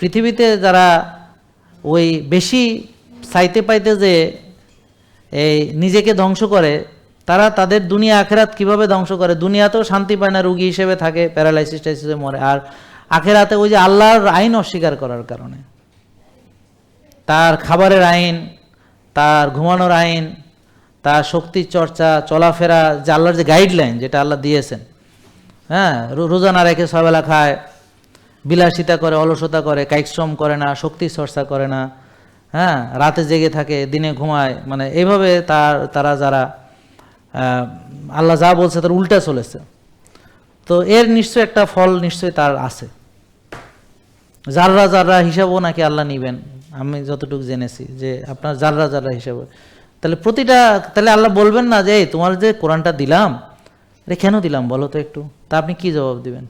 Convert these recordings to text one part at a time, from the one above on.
পৃথিবীতে যারা ওই বেশি চাইতে পাইতে যে এই নিজেকে ধ্বংস করে, তারা তাদের দুনিয়া আখেরাত কীভাবে ধ্বংস করে? দুনিয়াতেও শান্তি পায় না রুগী হিসেবে থাকে, প্যারালাইসিস টাইসিসে মরে। আর আখেরাতে ওই যে আল্লাহর আইন অস্বীকার করার কারণে। তার খাবারের আইন, তার ঘুমানোর আইন, তার শক্তির চর্চা, চলাফেরা, যে আল্লাহর যে গাইডলাইন যেটা আল্লাহ দিয়েছেন হ্যাঁ রোজানা রেখে সবেলা খায় বিলাসিতা করে, অলসতা করে কায়িকশ্রম করে না, শক্তি চর্চা করে না হ্যাঁ? রাতে জেগে থাকে, দিনে ঘুমায় মানে এইভাবে তার, তারা যারা আল্লাহ যা বলছে তার উল্টা চলেছে। তো এর নিশ্চয় একটা ফল নিশ্চয়ই তার আছে। জাররা জাররা হিসাবও নাকি আল্লাহ নিবেন। আমি যতটুকু জেনেছি যে আপনার জাররা জাররা হিসাবে। তাহলে প্রতিটা, তাহলে আল্লাহ বলবেন না যে তোমার যে কোরআনটা দিলাম, এটা কেন দিলাম বলো তো একটু? তা আপনি কি জবাব দিবেন?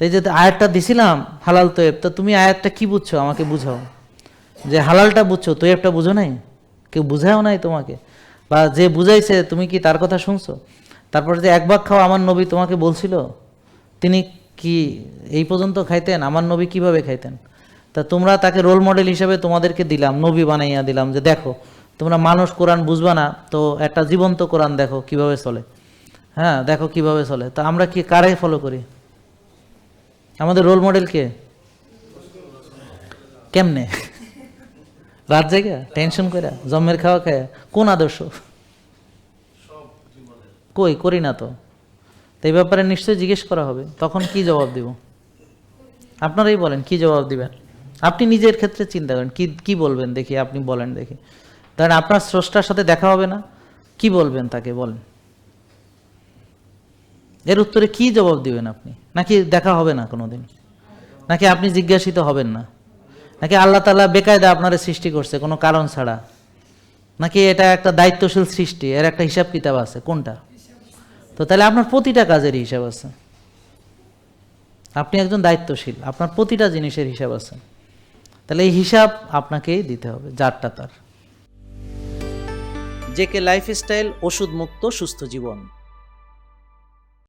তাই যে আয়াতটা দিছিলাম, হালাল তোয়েব, তা তুমি আয়াতটা কি বুঝছ? আমাকে বুঝাও। যে হালালটা বুঝছ, তোয়েবটা বুঝো নাই? কেউ বুঝাও নাই তোমাকে? বা যে বুঝাইছে, তুমি কি তার কথা শুনছো? তারপর যে এক খাও আমার নবী তোমাকে বলছিল, তিনি কি এই পর্যন্ত খাইতেন? আমার নবী কীভাবে খাইতেন? তা তোমরা তাকে রোল মডেল হিসেবে তোমাদেরকে দিলাম, নবী বানাইয়া দিলাম যে দেখো, তোমরা মানুষ কোরআন বুঝবা না, তো একটা জীবন্ত কোরআন দেখো কীভাবে চলে। হ্যাঁ দেখো কীভাবে চলে। তা আমরা কি কারে ফলো করি? আমাদের রোল মডেল কে? কেমনে? রাত জায়গা টেনশন করে জন্মের খাওয়া খায়, কোন আদর্শ? কই, করি না তো এই ব্যাপারে নিশ্চয়ই জিজ্ঞেস করা হবে। তখন কি জবাব দিব? আপনারাই বলেন, কি জবাব দিবেন? আপনি নিজের ক্ষেত্রে চিন্তা করেন, কি কি বলবেন দেখি, আপনি বলেন দেখি। ধরেন আপনার স্রষ্টার সাথে দেখা হবে না, কি বলবেন তাকে? বলেন। এর উত্তরে কি জবাব দিবেন আপনি? নাকি দেখা হবে না কোনোদিন? নাকি আপনি জিজ্ঞাসিত হবেন না? নাকি আল্লাহ তালা বেকায়দা আপনারে সৃষ্টি করছে কোনো কারণ ছাড়া? নাকি এটা একটা দায়িত্বশীল সৃষ্টি, এর একটা হিসাব কিতাব আছে, কোনটা? তো তাহলে আপনার প্রতিটা কাজের হিসাব আছে। আপনি একজন দায়িত্বশীল, আপনার প্রতিটা জিনিসের হিসাব আছে। তাহলে এই হিসাব আপনাকেই দিতে হবে, যারটা তার। জেকে লাইফস্টাইল ওষুধ মুক্ত সুস্থ জীবন।